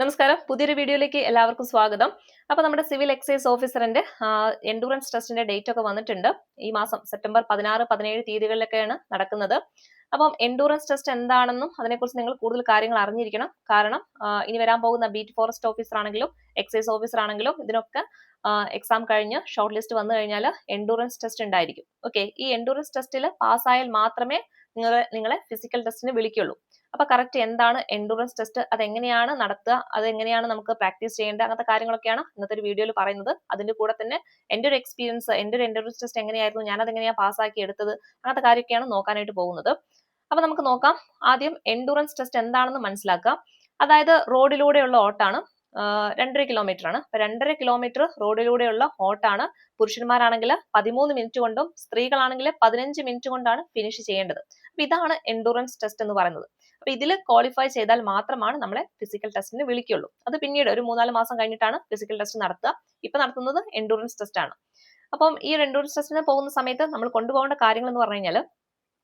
നമസ്കാരം. പുതിയൊരു വീഡിയോയിലേക്ക് എല്ലാവർക്കും സ്വാഗതം. അപ്പൊ നമ്മുടെ സിവിൽ എക്സൈസ് ഓഫീസറിന്റെ എൻഡൂറൻസ് ടെസ്റ്റിന്റെ ഡേറ്റ് ഒക്കെ വന്നിട്ടുണ്ട്. ഈ മാസം സെപ്റ്റംബർ പതിനാറ് പതിനേഴ് തീയതികളിലൊക്കെയാണ് നടക്കുന്നത്. അപ്പം എൻഡൂറൻസ് ടെസ്റ്റ് എന്താണെന്നും അതിനെക്കുറിച്ച് നിങ്ങൾ കൂടുതൽ കാര്യങ്ങൾ അറിഞ്ഞിരിക്കണം. കാരണം ഇനി വരാൻ പോകുന്ന ബീറ്റ് ഫോറസ്റ്റ് ഓഫീസർ ആണെങ്കിലും എക്സൈസ് ഓഫീസർ ആണെങ്കിലും ഇതിനൊക്കെ എക്സാം കഴിഞ്ഞ് ഷോർട്ട് ലിസ്റ്റ് വന്നു കഴിഞ്ഞാൽ എൻഡൂറൻസ് ടെസ്റ്റ് ഉണ്ടായിരിക്കും. ഓക്കെ ഈ എൻഡൂറൻസ് ടെസ്റ്റിൽ പാസ്സായാൽ മാത്രമേ നിങ്ങളെ നിങ്ങളെ ഫിസിക്കൽ ടെസ്റ്റിന് വിളിക്കുള്ളൂ. അപ്പൊ കറക്റ്റ് എന്താണ് എൻഡുറൻസ് ടെസ്റ്റ് അത് എങ്ങനെയാണ് നടത്തുക? അത് എങ്ങനെയാണ് നമുക്ക് പ്രാക്ടീസ് ചെയ്യേണ്ടത്? അങ്ങനത്തെ കാര്യങ്ങളൊക്കെയാണ് ഇന്നത്തെ ഒരു വീഡിയോയിൽ പറയുന്നത്. അതിന്റെ കൂടെ തന്നെ എന്റെ ഒരു എക്സ്പീരിയൻസ് എന്റെ ഒരു എൻഡുറൻസ് ടെസ്റ്റ് എങ്ങനെയായിരുന്നു? ഞാൻ അത് എങ്ങനെയാണ് പാസ്സാക്കി എടുത്തത്? അങ്ങനത്തെ കാര്യമൊക്കെയാണ് നോക്കാനായിട്ട് പോകുന്നത്. അപ്പൊ നമുക്ക് നോക്കാം. ആദ്യം എൻഡുറൻസ് ടെസ്റ്റ് എന്താണെന്ന് മനസ്സിലാക്കാം അതായത് റോഡിലൂടെയുള്ള ഓട്ടാണ്. രണ്ടര കിലോമീറ്റർ ആണ്. അപ്പൊ രണ്ടര കിലോമീറ്റർ റോഡിലൂടെയുള്ള ഓട്ടാണ് പുരുഷന്മാരാണെങ്കിൽ പതിമൂന്ന് മിനിറ്റ് കൊണ്ടും സ്ത്രീകളാണെങ്കിൽ പതിനഞ്ച് മിനിറ്റ് കൊണ്ടാണ് ഫിനിഷ് ചെയ്യേണ്ടത്. അപ്പൊ ഇതാണ് എൻഡുറൻസ് ടെസ്റ്റ് എന്ന് പറയുന്നത്. അപ്പൊ ഇതിൽ ക്വാളിഫൈ ചെയ്താൽ മാത്രമാണ് നമ്മളെ ഫിസിക്കൽ ടെസ്റ്റിന് വിളിക്കുള്ളൂ. അത് പിന്നീട് ഒരു മൂന്നാൽ മാസം കഴിഞ്ഞിട്ടാണ് ഫിസിക്കൽ ടെസ്റ്റ് നടത്തുക. ഇപ്പൊ നടത്തുന്നത് എൻഡുറൻസ് ടെസ്റ്റ് ആണ്. അപ്പം ഈ ഒരു എൻഡുറൻസ് ടെസ്റ്റിന് പോകുന്ന സമയത്ത് നമ്മൾ കൊണ്ടുപോകേണ്ട കാര്യങ്ങൾ എന്ന് പറഞ്ഞു കഴിഞ്ഞാൽ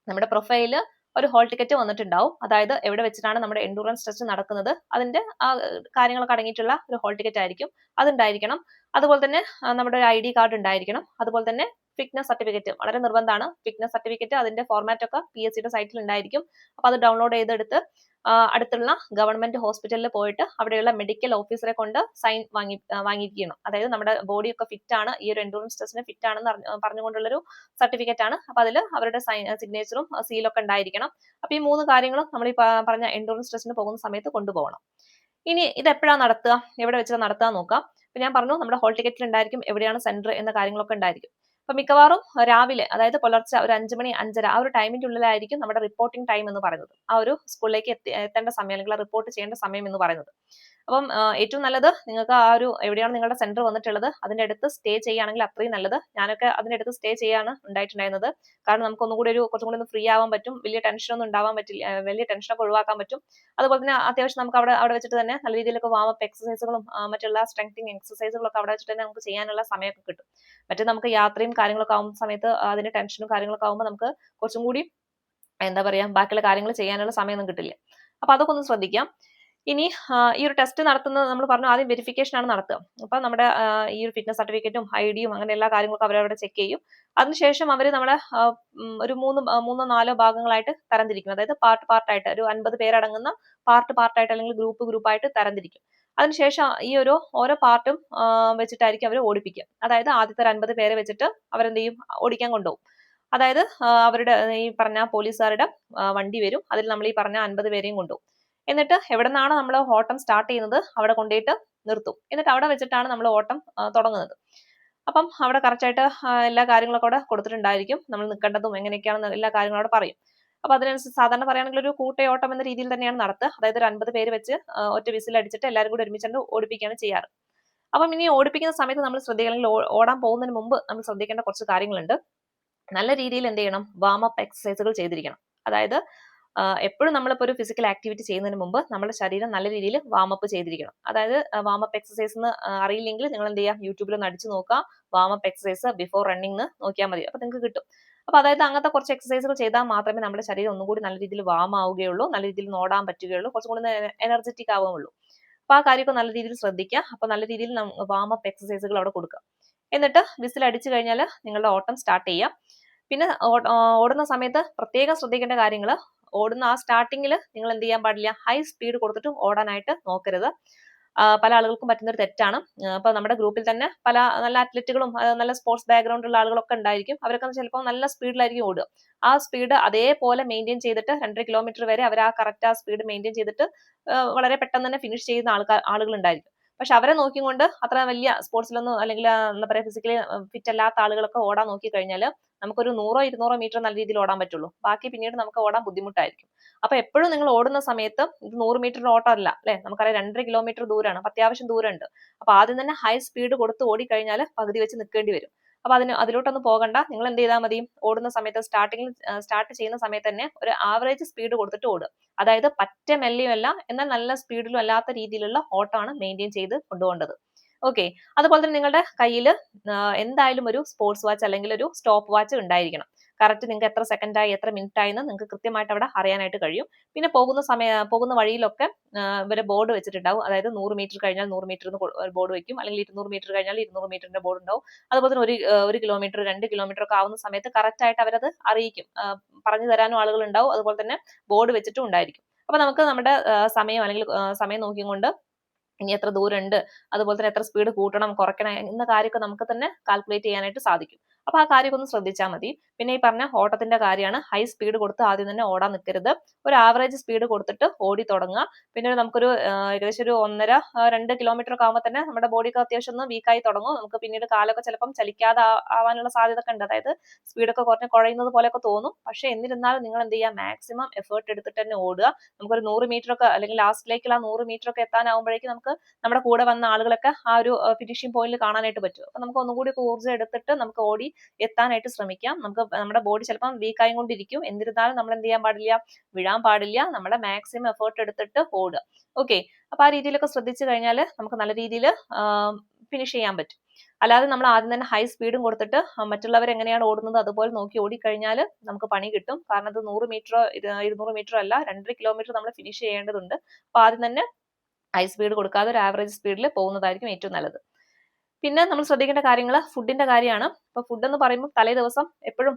നമ്മുടെ പ്രൊഫൈൽ ഒരു ഹോൾ ടിക്കറ്റ് വന്നിട്ടുണ്ടാവും. അതായത് എവിടെ വെച്ചിട്ടാണ് നമ്മുടെ എൻഡുറൻസ് ടെസ്റ്റ് നടക്കുന്നത്. അതിന്റെ ആ കാര്യങ്ങളൊക്കെ അടങ്ങിയിട്ടുള്ള ഒരു ഹോൾ ടിക്കറ്റ് ആയിരിക്കും. അതുണ്ടായിരിക്കണം. അതുപോലെ തന്നെ നമ്മുടെ ഒരു ഐ ഡി കാർഡ് ഉണ്ടായിരിക്കണം. അതുപോലെ തന്നെ ഫിറ്റ്നസ് സർട്ടിഫിക്കറ്റ് വളരെ നിർബന്ധമാണ്. ഫിറ്റ്നസ് സർട്ടിഫിക്കറ്റ് അതിന്റെ ഫോർമാറ്റ് ഒക്കെ പി എസ് സിയുടെ സൈറ്റിൽ ഉണ്ടായിരിക്കും. അപ്പൊ അത് ഡൗൺലോഡ് ചെയ്തെടുത്ത് അടുത്തുള്ള ഗവൺമെന്റ് ഹോസ്പിറ്റലിൽ പോയിട്ട് അവിടെയുള്ള മെഡിക്കൽ ഓഫീസറെ കൊണ്ട് സൈൻ വാങ്ങി വാങ്ങിയിരിക്കണം അതായത് നമ്മുടെ ബോഡി ഒക്കെ ഫിറ്റ് ആണ്. ഈ ഒരു എൻഡൂറൻസ് ടെസ്റ്റിന് ഫിറ്റ് ആണെന്ന് പറഞ്ഞുകൊണ്ടുള്ള ഒരു സർട്ടിഫിക്കറ്റ് ആണ്. അപ്പൊ അതിൽ അവരുടെ സിഗ്നേച്ചറും സീലൊക്കെ ഉണ്ടായിരിക്കണം. അപ്പൊ ഈ മൂന്ന് കാര്യങ്ങളും നമ്മൾ ഈ പറഞ്ഞ എൻഡോറൻസ് ടെസ്റ്റിന് പോകുന്ന സമയത്ത് കൊണ്ടുപോകണം. ഇനി ഇത് എപ്പോഴാണ് നടത്തുക? എവിടെ വെച്ചാൽ നടത്തുക നോക്കാം. ഇപ്പൊ ഞാൻ പറഞ്ഞു നമ്മുടെ ഹോൾ ടിക്കറ്റിൽ ഉണ്ടായിരിക്കും എവിടെയാണ് സെന്റർ എന്ന കാര്യങ്ങളൊക്കെ ഉണ്ടായിരിക്കും. അപ്പൊ മിക്കവാറും രാവിലെ അതായത് പുലർച്ചെ ഒരു അഞ്ച് മണി അഞ്ചര ആ ഒരു ടൈമിന്റെ ഉള്ളിലായിരിക്കും നമ്മുടെ റിപ്പോർട്ടിംഗ് ടൈം എന്ന് പറയുന്നത്. ആ ഒരു സ്കൂളിലേക്ക് എത്തി എത്തേണ്ട സമയം അല്ലെങ്കിൽ റിപ്പോർട്ട് ചെയ്യേണ്ട സമയം എന്ന് പറയുന്നത്. അപ്പം ഏറ്റവും നല്ലത് നിങ്ങൾക്ക് ആ ഒരു എവിടെയാണ് നിങ്ങളുടെ സെന്റർ വന്നിട്ടുള്ളത് അതിന്റെ അടുത്ത് സ്റ്റേ ചെയ്യുകയാണെങ്കിൽ അത്രയും നല്ലത്. ഞാനൊക്കെ അതിന്റെ അടുത്ത് സ്റ്റേ ചെയ്യാണ് ഉണ്ടായിട്ടുണ്ടായിരുന്നത്. കാരണം നമുക്ക് ഒന്നും കൂടി ഒരു കുറച്ചും കൂടി ഒന്ന് ഫ്രീ ആവാൻ പറ്റും വലിയ ടെൻഷൻ ഒന്നും ഉണ്ടാവാൻ പറ്റില്ല വലിയ ടെൻഷനൊക്കെ ഒഴിവാക്കാൻ പറ്റും. അതുപോലെ തന്നെ അത്യാവശ്യം നമുക്ക് അവിടെ അവിടെ വെച്ചിട്ട് തന്നെ നല്ല രീതിയിലൊക്കെ വാമപ്പ് എക്സസൈസുകളും മറ്റുള്ള സ്ട്രെങ്തിങ് എക്സസൈസുകളൊക്കെ അവിടെ വെച്ചിട്ട് തന്നെ നമുക്ക് ചെയ്യാനുള്ള സമയമൊക്കെ കിട്ടും. മറ്റേ നമുക്ക് യാത്രയും കാര്യങ്ങളൊക്കെ ആവുന്ന സമയത്ത് അതിന്റെ ടെൻഷനും കാര്യങ്ങളൊക്കെ ആവുമ്പോൾ നമുക്ക് കുറച്ചും കൂടി എന്താ പറയാ ബാക്കിയുള്ള കാര്യങ്ങൾ ചെയ്യാനുള്ള സമയമൊന്നും കിട്ടില്ല. അപ്പൊ അതൊക്കെ ഒന്ന് ശ്രദ്ധിക്കാം. ഇനി ഈ ഒരു ടെസ്റ്റ് നടത്തുന്നത് നമ്മൾ പറഞ്ഞു ആദ്യം വെരിഫിക്കേഷൻ ആണ് നടത്തുക. അപ്പൊ നമ്മുടെ ഈ ഒരു ഫിറ്റ്നസ് സർട്ടിഫിക്കറ്റും ഐഡിയും ഡിയും അങ്ങനെ എല്ലാ കാര്യങ്ങളൊക്കെ അവരവിടെ ചെക്ക് ചെയ്യും. അതിനുശേഷം അവർ നമ്മളെ ഒരു മൂന്ന് മൂന്നോ നാലോ ഭാഗങ്ങളായിട്ട് തരംതിരിക്കും. അതായത് പാർട്ട് പാർട്ടായിട്ട് ഒരു അൻപത് പേരടങ്ങുന്ന പാർട്ട് പാർട്ടായിട്ട് അല്ലെങ്കിൽ ഗ്രൂപ്പ് ഗ്രൂപ്പായിട്ട് തരംതിരിക്കും. അതിനുശേഷം ഈ ഒരു ഓരോ പാർട്ടും വെച്ചിട്ടായിരിക്കും അവർ ഓടിപ്പിക്കുക. അതായത് ആദ്യത്തെ ഒരു അൻപത് പേരെ വെച്ചിട്ട് അവരെന്ത് ചെയ്യും? ഓടിക്കാൻ കൊണ്ടുപോകും. അതായത് അവരുടെ ഈ പറഞ്ഞ പോലീസുകാരുടെ വണ്ടി വരും. അതിൽ നമ്മൾ ഈ പറഞ്ഞ അൻപത് പേരെയും കൊണ്ടുപോകും. എന്നിട്ട് എവിടെ നിന്നാണ് നമ്മൾ ഓട്ടം സ്റ്റാർട്ട് ചെയ്യുന്നത്? അവിടെ കൊണ്ടുപോയിട്ട് നിർത്തും. എന്നിട്ട് അവിടെ വെച്ചിട്ടാണ് നമ്മൾ ഓട്ടം തുടങ്ങുന്നത്. അപ്പം അവിടെ കറക്റ്റായിട്ട് എല്ലാ കാര്യങ്ങളൊക്കെ അവിടെ കൊടുത്തിട്ടുണ്ടായിരിക്കും. നമ്മൾ നിൽക്കേണ്ടതും എങ്ങനെയൊക്കെയാണെന്ന് എല്ലാ കാര്യങ്ങളും അവിടെ പറയും. അപ്പൊ അതിനനുസരിച്ച് സാധാരണ പറയുകയാണെങ്കിൽ ഒരു കൂട്ടയോട്ടം എന്ന രീതിയിൽ തന്നെയാണ് നടത്തുക അതായത് ഒരു അൻപത് പേര് വെച്ച് ഒറ്റ വിസിൽ അടിച്ചിട്ട് എല്ലാവരും കൂടി ഒരുമിച്ചുകൊണ്ട് ഓടിപ്പിക്കുകയാണ് ചെയ്യാറ്. അപ്പം ഇനി ഓടിപ്പിക്കുന്ന സമയത്ത് നമ്മൾ ശ്രദ്ധിക്കണമെങ്കിൽ ഓടാൻ പോകുന്നതിന് മുമ്പ് നമ്മൾ ശ്രദ്ധിക്കേണ്ട കുറച്ച് കാര്യങ്ങളുണ്ട്. നല്ല രീതിയിൽ എന്ത് ചെയ്യണം? വാം അപ്പ് എക്സസൈസുകൾ ചെയ്തിരിക്കണം. അതായത് എപ്പോഴും നമ്മളിപ്പോൾ ഒരു ഫിസിക്കൽ ആക്ടിവിറ്റി ചെയ്യുന്നതിന് മുമ്പ് നമ്മുടെ ശരീരം നല്ല രീതിയിൽ വാമപ്പ് ചെയ്തിരിക്കണം. അതായത് വാമപ്പ് എക്സസൈസ് എന്ന് അറിയില്ലെങ്കിൽ നിങ്ങൾ എന്ത് ചെയ്യുക യൂട്യൂബിൽ ഒന്ന് അടിച്ചു നോക്കുക വാമപ്പ് എക്സസൈസ് ബിഫോർ റണ്ണിംഗ് എന്ന് നോക്കിയാൽ മതി. അപ്പൊ നിങ്ങൾക്ക് കിട്ടും. അപ്പൊ അതായത് അങ്ങനത്തെ കുറച്ച് എക്സസൈസുകൾ ചെയ്താൽ മാത്രമേ നമ്മുടെ ശരീരം ഒന്നും കൂടി നല്ല രീതിയിൽ വാം ആവുകയുള്ളൂ നല്ല രീതിയിൽ നോടാൻ പറ്റുകയുള്ളൂ കുറച്ചും കൂടി എനർജറ്റിക് ആവുകയുള്ളൂ. അപ്പൊ ആ കാര്യമൊക്കെ നല്ല രീതിയിൽ ശ്രദ്ധിക്കുക. അപ്പൊ നല്ല രീതിയിൽ വാമപ്പ് എക്സസൈസുകൾ അവിടെ കൊടുക്കുക. എന്നിട്ട് വിസിൽ അടിച്ചു കഴിഞ്ഞാൽ നിങ്ങളുടെ ഓട്ടം സ്റ്റാർട്ട് ചെയ്യാം പിന്നെ ഓടുന്ന സമയത്ത് പ്രത്യേകം ശ്രദ്ധിക്കേണ്ട കാര്യങ്ങൾ ഓടുന്ന ആ സ്റ്റാർട്ടിങ്ങിൽ നിങ്ങൾ എന്ത് ചെയ്യാൻ പാടില്ല? ഹൈ സ്പീഡ് കൊടുത്തിട്ട് ഓടാനായിട്ട് നോക്കരുത്. പല ആളുകൾക്കും പറ്റുന്ന ഒരു തെറ്റാണ് അപ്പൊ നമ്മുടെ ഗ്രൂപ്പിൽ തന്നെ പല നല്ല അത്ലറ്റുകളും നല്ല സ്പോർട്സ് ബാക്ക്ഗ്രൗണ്ട് ഉള്ള ആളുകളൊക്കെ ഉണ്ടായിരിക്കും. അവരൊക്കെ ചിലപ്പോൾ നല്ല സ്പീഡിലായിരിക്കും ഓടുക. ആ സ്പീഡ് അതേപോലെ മെയിന്റെയിൻ ചെയ്തിട്ട് രണ്ടര കിലോമീറ്റർ വരെ അവർ ആ കറക്റ്റ് ആ സ്പീഡ് മെയിന്റെയിൻ ചെയ്തിട്ട് വളരെ പെട്ടെന്ന് തന്നെ ഫിനിഷ് ചെയ്യുന്ന ആൾക്കാർ ആളുകൾ ഉണ്ടായിരിക്കും പക്ഷെ അവരെ നോക്കിക്കൊണ്ട് അത്ര വലിയ സ്പോർട്സിലൊന്നും അല്ലെങ്കിൽ എന്താ പറയുക ഫിസിക്കലി ഫിറ്റ് അല്ലാത്ത ആളുകളൊക്കെ ഓടാൻ നോക്കി കഴിഞ്ഞാൽ നമുക്കൊരു നൂറോ ഇരുന്നൂറോ മീറ്റർ നല്ല രീതിയിൽ ഓടാൻ പറ്റുള്ളൂ. ബാക്കി പിന്നീട് നമുക്ക് ഓടാൻ ബുദ്ധിമുട്ടായിരിക്കും. അപ്പൊ എപ്പോഴും നിങ്ങൾ ഓടുന്ന സമയത്ത് ഇത് നൂറ് മീറ്റർ ഓട്ടം അല്ല? നമുക്കറിയാം രണ്ടര കിലോമീറ്റർ ദൂരമാണ് അത്യാവശ്യം ദൂരമുണ്ട്. അപ്പൊ ആദ്യം തന്നെ ഹൈ സ്പീഡ് കൊടുത്ത് ഓടിക്കഴിഞ്ഞാൽ പകുതി വെച്ച് നിൽക്കേണ്ടി വരും. അപ്പൊ അതിന് അതിലോട്ടൊന്നും പോകണ്ട. നിങ്ങൾ എന്ത് ചെയ്താൽ മതി? ഓടുന്ന സമയത്ത് സ്റ്റാർട്ടിങ്ങിൽ സ്റ്റാർട്ട് ചെയ്യുന്ന സമയത്ത് തന്നെ ഒരു ആവറേജ് സ്പീഡ് കൊടുത്തിട്ട് ഓടുക. അതായത് പറ്റ മെല്ലിയും അല്ല എന്നാൽ നല്ല സ്പീഡിലും അല്ലാത്ത രീതിയിലുള്ള ഓട്ടമാണ് മെയിന്റെയിൻ ചെയ്ത് കൊണ്ടുപോകേണ്ടത്. ഓക്കെ അതുപോലെ തന്നെ നിങ്ങളുടെ കയ്യിൽ എന്തായാലും ഒരു സ്പോർട്സ് വാച്ച് അല്ലെങ്കിൽ ഒരു സ്റ്റോപ്പ് വാച്ച് ഉണ്ടായിരിക്കണം. കറക്റ്റ് നിങ്ങൾക്ക് എത്ര സെക്കൻഡ് ആയി എത്ര മിനിറ്റ് ആയി എന്ന് നിങ്ങൾക്ക് കൃത്യമായിട്ട് അവിടെ അറിയാനായിട്ട് കഴിയും. പിന്നെ പോകുന്ന സമയ പോകുന്ന വഴിയിലൊക്കെ ഇവരെ ബോർഡ് വെച്ചിട്ടുണ്ടാവും. അതായത് നൂറ് മീറ്റർ കഴിഞ്ഞാൽ നൂറ് മീറ്റർ ബോർഡ് വെക്കും. അല്ലെങ്കിൽ ഇരുന്നൂറ് മീറ്റർ കഴിഞ്ഞാൽ ഇരുന്നൂറ് മീറ്ററിന്റെ ബോർഡ് ഉണ്ടാവും. അതുപോലെ തന്നെ ഒരു ഒരു കിലോമീറ്റർ രണ്ട് കിലോമീറ്റർ ഒക്കെ ആവുന്ന സമയത്ത് കറക്റ്റ് ആയിട്ട് അവരത് അറിയിക്കും. പറഞ്ഞു തരാനും ആളുകൾ ഉണ്ടാവും. അതുപോലെ തന്നെ ബോർഡ് വെച്ചിട്ടും ഉണ്ടായിരിക്കും. അപ്പൊ നമുക്ക് നമ്മുടെ സമയം അല്ലെങ്കിൽ സമയം നോക്കിക്കൊണ്ട് ഇനി എത്ര ദൂരം ഉണ്ട് അതുപോലെ തന്നെ എത്ര സ്പീഡ് കൂട്ടണം കുറയ്ക്കണം എന്ന കാര്യമൊക്കെ നമുക്ക് തന്നെ കാൽക്കുലേറ്റ് ചെയ്യാനായിട്ട് സാധിക്കും. അപ്പൊ ആ കാര്യമൊക്കെ ഒന്ന് ശ്രദ്ധിച്ചാൽ മതി. പിന്നെ ഈ പറഞ്ഞ ഓട്ടത്തിന്റെ കാര്യമാണ്. ഹൈ സ്പീഡ് കൊടുത്ത് ആദ്യം തന്നെ ഓടാൻ നിൽക്കരുത് ഒരു ആവറേജ് സ്പീഡ് കൊടുത്തിട്ട് ഓടി തുടങ്ങുക. പിന്നെ നമുക്കൊരു ഏകദേശം ഒരു ഒന്നര രണ്ട് കിലോമീറ്റർ ഒക്കെ ആകുമ്പോൾ തന്നെ നമ്മുടെ ബോഡിക്ക് അത്യാവശ്യം ഒന്ന് വീക്കായി തുടങ്ങും. നമുക്ക് പിന്നീട് കാലൊക്കെ ചിലപ്പം ചലിക്കാതെ ആവാനുള്ള സാധ്യത ഒക്കെ ഉണ്ട്. അതായത് സ്പീഡൊക്കെ കുറഞ്ഞ് കുഴയുന്നത് പോലെയൊക്കെ തോന്നും. പക്ഷെ എന്നിരുന്നാലും നിങ്ങൾ എന്ത് ചെയ്യുക? മാക്സിമം എഫേർട്ട് എടുത്തിട്ട് തന്നെ ഓടുക. നമുക്കൊരു നൂറ് മീറ്റർ ഒക്കെ അല്ലെങ്കിൽ ലാസ്റ്റിലേക്കുള്ള നൂറ് മീറ്റർ ഒക്കെ എത്താനാവുമ്പോഴേക്കും നമുക്ക് നമ്മുടെ കൂടെ വന്ന ആളുകളൊക്കെ ആ ഒരു ഫിനിഷിംഗ് പോയിന്റിൽ കാണാനായിട്ട് പറ്റും. അപ്പൊ നമുക്ക് ഒന്നുകൂടി ഊർജം എടുത്തിട്ട് നമുക്ക് ഓടി എത്താനായിട്ട് ശ്രമിക്കാം. നമുക്ക് നമ്മുടെ ബോഡി ചിലപ്പം വീക്ക് ആയിക്കൊണ്ടിരിക്കും. എന്നിരുന്നാലും നമ്മൾ എന്ത് ചെയ്യാൻ പാടില്ല? വിഴാൻ പാടില്ല. നമ്മുടെ മാക്സിമം എഫേർട്ട് എടുത്തിട്ട് ഓടുക ഓക്കെ അപ്പൊ ആ രീതിയിലൊക്കെ ശ്രദ്ധിച്ചു കഴിഞ്ഞാൽ നമുക്ക് നല്ല രീതിയിൽ ഫിനിഷ് ചെയ്യാൻ പറ്റും. അല്ലാതെ നമ്മൾ ആദ്യം തന്നെ ഹൈ സ്പീഡും കൊടുത്തിട്ട് മറ്റുള്ളവർ എങ്ങനെയാണ് ഓടുന്നത് അതുപോലെ നോക്കി ഓടിക്കഴിഞ്ഞാൽ നമുക്ക് പണി കിട്ടും. കാരണം അത് നൂറ് മീറ്റർ ഇരുന്നൂറ് മീറ്റർ അല്ല രണ്ടര കിലോമീറ്റർ നമ്മൾ ഫിനിഷ് ചെയ്യേണ്ടതുണ്ട്. അപ്പൊ ആദ്യം തന്നെ ഹൈ സ്പീഡ് കൊടുക്കാതെ ഒരു ആവറേജ് സ്പീഡിൽ പോകുന്നതായിരിക്കും ഏറ്റവും നല്ലത്. പിന്നെ നമ്മൾ ശ്രദ്ധിക്കേണ്ട കാര്യങ്ങൾ ഫുഡിന്റെ കാര്യമാണ്. ഇപ്പൊ ഫുഡ് എന്ന് പറയുമ്പോൾ തലേ ദിവസം എപ്പോഴും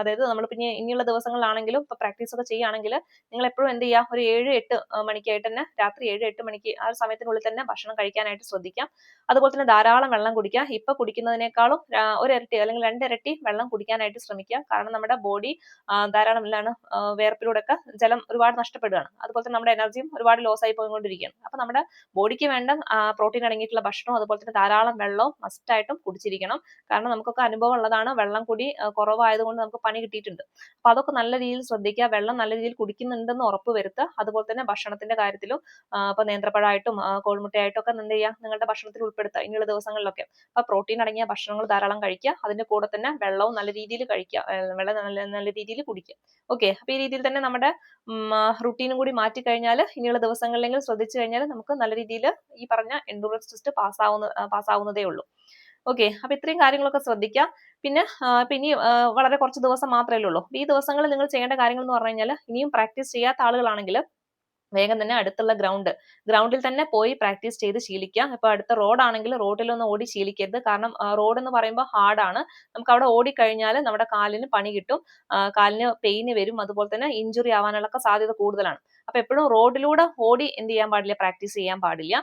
അതായത് നമ്മൾ പിന്നെ ഇനിയുള്ള ദിവസങ്ങളിലാണെങ്കിലും ഇപ്പൊ പ്രാക്ടീസ് ഒക്കെ ചെയ്യുകയാണെങ്കിൽ നിങ്ങൾ എപ്പോഴും എന്ത് ചെയ്യുക? ഒരു ഏഴ് എട്ട് മണിക്കായിട്ട് തന്നെ രാത്രി ഏഴ് എട്ട് മണിക്ക് ആ ഒരു സമയത്തിനുള്ളിൽ തന്നെ ഭക്ഷണം കഴിക്കാനായിട്ട് ശ്രദ്ധിക്കാം അതുപോലെ തന്നെ ധാരാളം വെള്ളം കുടിക്കുക. ഇപ്പൊ കുടിക്കുന്നതിനേക്കാളും ഒരു ഇരട്ടി അല്ലെങ്കിൽ രണ്ടിരട്ടി വെള്ളം കുടിക്കാനായിട്ട് ശ്രമിക്കുക. കാരണം നമ്മുടെ ബോഡി ധാരാളം ഇല്ലാണ് വേർപ്പിലൂടെ ഒക്കെ ജലം ഒരുപാട് നഷ്ടപ്പെടുകയാണ്. അതുപോലെ തന്നെ നമ്മുടെ എനർജിയും ഒരുപാട് ലോസ് ആയി പോയിക്കൊണ്ടിരിക്കുകയാണ്. അപ്പൊ നമ്മുടെ ബോഡിക്ക് വേണ്ട പ്രോട്ടീൻ അടങ്ങിയിട്ടുള്ള ഭക്ഷണം അതുപോലെ തന്നെ ധാരാളം വെള്ളവും മസ്റ്റായിട്ടും കുടിച്ചിരിക്കണം. കാരണം നമുക്കൊക്കെ അനുഭവം ഉള്ളതാണ് വെള്ളം കുടി കുറവായതുകൊണ്ട് നമുക്ക് പണി കിട്ടിയിട്ടുണ്ട്. അപ്പൊ അതൊക്കെ നല്ല രീതിയിൽ ശ്രദ്ധിക്കുക വെള്ളം നല്ല രീതിയിൽ കുടിക്കുന്നുണ്ടെന്ന് ഉറപ്പ് വരുത്തുക. അതുപോലെ തന്നെ ഭക്ഷണത്തിന്റെ കാര്യത്തിലും ഇപ്പൊ നേന്ത്രപ്പഴമായിട്ടും കോഴിമുട്ടയായിട്ടും ഒക്കെ എന്ത് ചെയ്യുക നിങ്ങളുടെ ഭക്ഷണത്തിൽ ഉൾപ്പെടുത്തുക ഇനിയുള്ള ദിവസങ്ങളിലൊക്കെ. അപ്പൊ പ്രോട്ടീൻ അടങ്ങിയ ഭക്ഷണങ്ങൾ ധാരാളം കഴിക്കുക. അതിന്റെ കൂടെ തന്നെ വെള്ളവും നല്ല രീതിയിൽ കഴിക്കുക. വെള്ളം നല്ല നല്ല രീതിയിൽ കുടിക്കുക. ഓക്കെ. അപ്പൊ ഈ രീതിയിൽ തന്നെ നമ്മുടെ റുട്ടീനും കൂടി മാറ്റി കഴിഞ്ഞാൽ ഇനിയുള്ള ദിവസങ്ങളിലെങ്കിലും ശ്രദ്ധിച്ചു കഴിഞ്ഞാൽ നമുക്ക് നല്ല രീതിയിൽ ഈ പറഞ്ഞ എൻഡൂറൻസ് ടെസ്റ്റ് പാസ്സാവുന്ന പാസ്സാവുന്നതേ ഉള്ളൂ. ഓക്കെ അപ്പൊ ഇത്രയും കാര്യങ്ങളൊക്കെ ശ്രദ്ധിക്കാം. പിന്നെ ഇനി വളരെ കുറച്ച് ദിവസം മാത്രമേ ഉള്ളൂ. ഈ ദിവസങ്ങളിൽ നിങ്ങൾ ചെയ്യേണ്ട കാര്യങ്ങൾ എന്ന് പറഞ്ഞു കഴിഞ്ഞാൽ ഇനിയും പ്രാക്ടീസ് ചെയ്യാത്ത ആളുകളാണെങ്കിൽ വേഗം തന്നെ അടുത്തുള്ള ഗ്രൗണ്ട് ഗ്രൗണ്ടിൽ തന്നെ പോയി പ്രാക്ടീസ് ചെയ്ത് ശീലിക്കാം. ഇപ്പൊ അടുത്ത റോഡാണെങ്കിൽ റോഡിലൊന്നും ഓടി ശീലിക്കരുത്. കാരണം റോഡ് എന്ന് പറയുമ്പോൾ ഹാർഡാണ് നമുക്ക് അവിടെ ഓടിക്കഴിഞ്ഞാൽ നമ്മുടെ കാലിന് പണി കിട്ടും. കാലിന് പെയിന് വരും. അതുപോലെ തന്നെ ഇഞ്ചുറി ആവാനുള്ള സാധ്യത കൂടുതലാണ്. അപ്പൊ എപ്പോഴും റോഡിലൂടെ ഓടി എന്ത് ചെയ്യാൻ പാടില്ല പ്രാക്ടീസ് ചെയ്യാൻ പാടില്ല.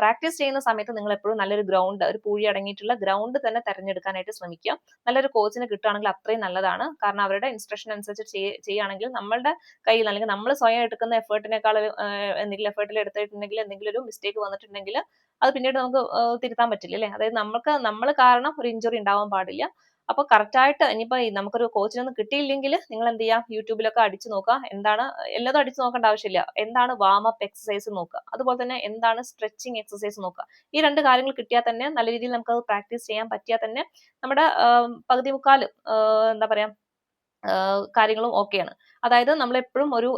പ്രാക്ടീസ് ചെയ്യുന്ന സമയത്ത് നിങ്ങൾ എപ്പോഴും നല്ലൊരു ഗ്രൗണ്ട് ഒരു പൂഴി അടങ്ങിയിട്ടുള്ള ഗ്രൗണ്ട് തന്നെ തിരഞ്ഞെടുക്കാനായിട്ട് ശ്രമിക്കുക. നല്ലൊരു കോച്ചിനെ കിട്ടുകയാണെങ്കിൽ അത്രയും നല്ലതാണ്. കാരണം അവരുടെ ഇൻസ്ട്രക്ഷൻ അനുസരിച്ച് ചെയ്യുകയാണെങ്കിൽ നമ്മളുടെ കയ്യിൽ അല്ലെങ്കിൽ നമ്മൾ സ്വയം എടുക്കുന്ന എഫേർട്ടിനേക്കാൾ എന്തെങ്കിലും എഫേർട്ടിൽ എടുത്തിട്ടുണ്ടെങ്കിൽ എന്തെങ്കിലും ഒരു മിസ്റ്റേക്ക് വന്നിട്ടുണ്ടെങ്കിൽ അത് പിന്നീട് നമുക്ക് തിരുത്താൻ പറ്റില്ല അല്ലേ? അതായത് നമുക്ക് നമ്മൾ കാരണം ഒരു ഇഞ്ചുറി ഉണ്ടാവാൻ പാടില്ല. അപ്പോൾ കറക്റ്റായിട്ട് ഇനിയിപ്പോൾ നമുക്കൊരു കോച്ചിനൊന്നും കിട്ടിയില്ലെങ്കിൽ നിങ്ങൾ എന്ത് ചെയ്യാം? യൂട്യൂബിലൊക്കെ അടിച്ചു നോക്കുക. എന്താണ് എല്ലാതും അടിച്ചു നോക്കേണ്ട ആവശ്യമില്ല. എന്താണ് വാം അപ്പ് എക്സസൈസ് നോക്കുക. അതുപോലെ തന്നെ എന്താണ് സ്ട്രെച്ചിങ് എക്സസൈസ് നോക്കുക. ഈ രണ്ട് കാര്യങ്ങൾ കിട്ടിയാൽ തന്നെ നല്ല രീതിയിൽ നമുക്ക് പ്രാക്ടീസ് ചെയ്യാൻ പറ്റിയാൽ തന്നെ നമ്മുടെ പകുതി മുക്കാൽ എന്താ പറയാ കാര്യങ്ങളും ഓക്കെയാണ്. അതായത് നമ്മൾ എപ്പോഴും ഒരു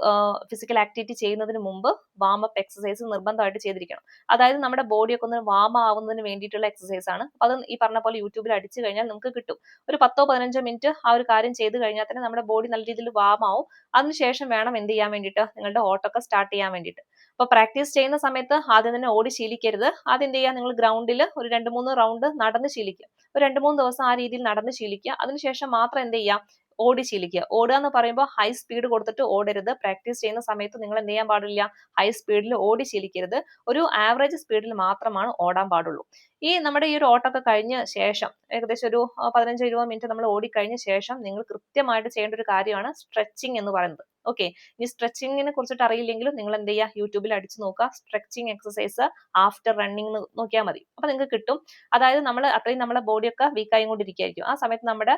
ഫിസിക്കൽ ആക്ടിവിറ്റി ചെയ്യുന്നതിന് മുമ്പ് വാം അപ്പ് എക്സസൈസ് നിർബന്ധമായിട്ട് ചെയ്തിരിക്കണം. അതായത് നമ്മുടെ ബോഡിയൊക്കെ ഒന്ന് വാം ആവുന്നതിന് വേണ്ടിയിട്ടുള്ള എക്സസൈസ് ആണ്. അത് ഈ പറഞ്ഞ പോലെ യൂട്യൂബിൽ അടിച്ചു കഴിഞ്ഞാൽ നമുക്ക് കിട്ടും. ഒരു പത്തോ പതിനഞ്ചോ മിനിറ്റ് ആ ഒരു കാര്യം ചെയ്ത് കഴിഞ്ഞാൽ തന്നെ നമ്മുടെ ബോഡി നല്ല രീതിയിൽ വാം ആവും. അതിനുശേഷം വേണം എന്ത് ചെയ്യാൻ വേണ്ടിയിട്ട്? നിങ്ങളുടെ ഓട്ടൊക്കെ സ്റ്റാർട്ട് ചെയ്യാൻ വേണ്ടിയിട്ട്. അപ്പൊ പ്രാക്ടീസ് ചെയ്യുന്ന സമയത്ത് ആദ്യം തന്നെ ഓടി ശീലിക്കരുത്. ആദ്യം എന്ത് ചെയ്യുക? നിങ്ങൾ ഗ്രൗണ്ടിൽ ഒരു രണ്ട് മൂന്ന് റൗണ്ട് നടന്ന് ശീലിക്കുക. ഒരു രണ്ട് മൂന്ന് ദിവസം ആ രീതിയിൽ നടന്ന് ശീലിക്കുക. അതിനുശേഷം മാത്രം എന്ത് ചെയ്യാം ഓടി ശീലിക്കുക ഓടുക എന്ന് പറയുമ്പോൾ ഹൈ സ്പീഡ് കൊടുത്തിട്ട് ഓടരുത്. പ്രാക്ടീസ് ചെയ്യുന്ന സമയത്ത് നിങ്ങൾ എന്ത് ചെയ്യാൻ പാടില്ല? ഹൈ സ്പീഡിൽ ഓടി ശീലിക്കരുത് ഒരു ആവറേജ് സ്പീഡിൽ മാത്രമാണ് ഓടാൻ പാടുള്ളൂ. ഈ നമ്മുടെ ഈ ഒരു ഓട്ടമൊക്കെ കഴിഞ്ഞ ശേഷം ഏകദേശം ഒരു പതിനഞ്ചോ ഇരുപത് മിനിറ്റ് നമ്മൾ ഓടിക്കഴിഞ്ഞ ശേഷം നിങ്ങൾ കൃത്യമായിട്ട് ചെയ്യേണ്ട ഒരു കാര്യമാണ് സ്ട്രെച്ചിങ് എന്ന് പറയുന്നത്. ഓക്കെ ഇനി സ്ട്രെച്ചിങ്ങിനെ കുറിച്ചിട്ട് അറിയില്ലെങ്കിലും നിങ്ങൾ എന്ത് ചെയ്യുക? യൂട്യൂബിൽ അടിച്ചു നോക്കുക. സ്ട്രെച്ചിങ് എക്സസൈസ് ആഫ്റ്റർ റണ്ണിങ് നോക്കിയാൽ മതി. അപ്പൊ നിങ്ങൾക്ക് കിട്ടും. അതായത് നമ്മൾ അത്രയും നമ്മുടെ ബോഡിയൊക്കെ വീക്കായും കൊണ്ടിരിക്കുകയായിരിക്കും. ആ സമയത്ത് നമ്മുടെ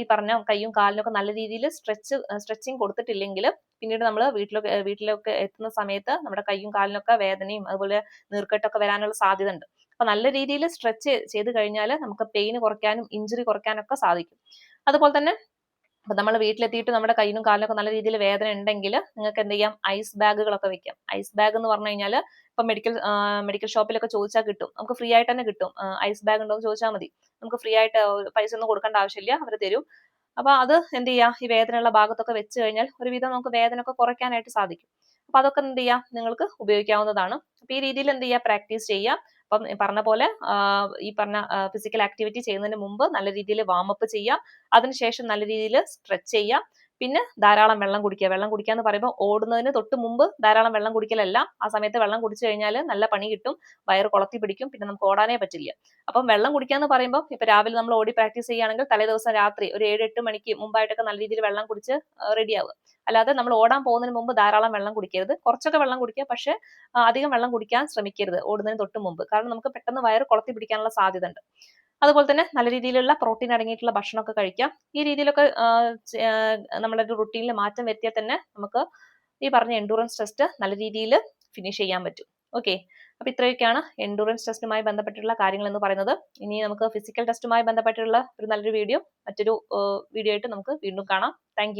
ഈ പറഞ്ഞ കൈയും കാലിനൊക്കെ നല്ല രീതിയിൽ സ്ട്രെച്ച് സ്ട്രെച്ചിങ് കൊടുത്തിട്ടില്ലെങ്കിൽ പിന്നീട് നമ്മൾ വീട്ടിലൊക്കെ വീട്ടിലൊക്കെ എത്തുന്ന സമയത്ത് നമ്മുടെ കൈയും കാലിനൊക്കെ വേദനയും അതുപോലെ നീർക്കെട്ടൊക്കെ വരാനുള്ള സാധ്യത ഉണ്ട് അപ്പൊ നല്ല രീതിയിൽ സ്ട്രെച്ച് ചെയ്ത് കഴിഞ്ഞാൽ നമുക്ക് പെയിൻ കുറയ്ക്കാനും ഇഞ്ചുറി കുറയ്ക്കാനൊക്കെ സാധിക്കും. അതുപോലെ തന്നെ അപ്പൊ നമ്മൾ വീട്ടിലെത്തിയിട്ട് നമ്മുടെ കയ്യിനും കാലിനൊക്കെ നല്ല രീതിയിൽ വേദന ഉണ്ടെങ്കിൽ നിങ്ങൾക്ക് എന്ത് ചെയ്യാം? ഐസ് ബാഗുകളൊക്കെ വെക്കാം. ഐസ് ബാഗ് എന്ന് പറഞ്ഞു കഴിഞ്ഞാൽ ഇപ്പൊ മെഡിക്കൽ മെഡിക്കൽ ഷോപ്പിലൊക്കെ ചോദിച്ചാൽ കിട്ടും. നമുക്ക് ഫ്രീ ആയിട്ട് തന്നെ കിട്ടും. ഐസ് ബാഗ് ഉണ്ടോ എന്ന് ചോദിച്ചാൽ മതി. നമുക്ക് ഫ്രീ ആയിട്ട് പൈസ ഒന്നും കൊടുക്കേണ്ട ആവശ്യമില്ല. അവർ തരും. അപ്പൊ അത് എന്ത് ചെയ്യാം? ഈ വേദനയുള്ള ഭാഗത്തൊക്കെ വെച്ച് കഴിഞ്ഞാൽ ഒരുവിധം നമുക്ക് വേദന ഒക്കെ കുറയ്ക്കാനായിട്ട് സാധിക്കും. അപ്പൊ അതൊക്കെ എന്ത് ചെയ്യാം? നിങ്ങൾക്ക് ഉപയോഗിക്കാവുന്നതാണ്. അപ്പൊ ഈ രീതിയിൽ എന്ത് ചെയ്യുക പ്രാക്ടീസ് ചെയ്യുക അപ്പം പറഞ്ഞ പോലെ ഈ പറഞ്ഞ ഫിസിക്കൽ ആക്ടിവിറ്റി ചെയ്യുന്നതിന് മുമ്പ് നല്ല രീതിയിൽ വാമപ്പ് ചെയ്യാം. അതിനുശേഷം നല്ല രീതിയിൽ സ്ട്രെച്ച് ചെയ്യാം. പിന്നെ ധാരാളം വെള്ളം കുടിക്കുക. വെള്ളം കുടിക്കുക എന്ന് പറയുമ്പോൾ ഓടുന്നതിന് തൊട്ട് മുമ്പ് ധാരാളം വെള്ളം കുടിക്കലല്ല ആ സമയത്ത് വെള്ളം കുടിച്ചു കഴിഞ്ഞാൽ നല്ല പണി കിട്ടും. വയറ് കുളത്തി പിടിക്കും. പിന്നെ നമുക്ക് ഓടാനേ പറ്റില്ല. അപ്പം വെള്ളം കുടിക്കുക എന്ന് പറയുമ്പോൾ ഇപ്പൊ രാവിലെ നമ്മൾ ഓടി പ്രാക്ടീസ് ചെയ്യുകയാണെങ്കിൽ തലേ ദിവസം രാത്രി ഒരു ഏഴ് എട്ട് മണിക്ക് മുമ്പായിട്ടൊക്കെ നല്ല രീതിയിൽ വെള്ളം കുടിച്ച് റെഡിയാവുക. അല്ലാതെ നമ്മൾ ഓടാൻ പോകുന്നതിന് മുമ്പ് ധാരാളം വെള്ളം കുടിക്കരുത്. കുറച്ചൊക്കെ വെള്ളം കുടിക്കുക. പക്ഷെ അധികം വെള്ളം കുടിക്കാൻ ശ്രമിക്കരുത് ഓടുന്നതിന് തൊട്ട് മുമ്പ്. കാരണം നമുക്ക് പെട്ടെന്ന് വയറ് കുളത്തി പിടിക്കാനുള്ള സാധ്യത ഉണ്ട് അതുപോലെ തന്നെ നല്ല രീതിയിലുള്ള പ്രോട്ടീൻ അടങ്ങിയിട്ടുള്ള ഭക്ഷണമൊക്കെ കഴിക്കാം. ഈ രീതിയിലൊക്കെ നമ്മുടെ ഒരു റുട്ടീനിൽ മാറ്റം വരുത്തിയാൽ തന്നെ നമുക്ക് ഈ പറഞ്ഞ എൻഡൂറൻസ് ടെസ്റ്റ് നല്ല രീതിയിൽ ഫിനിഷ് ചെയ്യാൻ പറ്റും. ഓക്കെ അപ്പൊ ഇത്രയൊക്കെയാണ് എൻഡൂറൻസ് ടെസ്റ്റുമായി ബന്ധപ്പെട്ടുള്ള കാര്യങ്ങൾ എന്ന് പറയുന്നത്. ഇനി നമുക്ക് ഫിസിക്കൽ ടെസ്റ്റുമായി ബന്ധപ്പെട്ടുള്ള ഒരു നല്ലൊരു വീഡിയോ മറ്റൊരു വീഡിയോ ആയിട്ട് നമുക്ക് വീണ്ടും കാണാം. താങ്ക്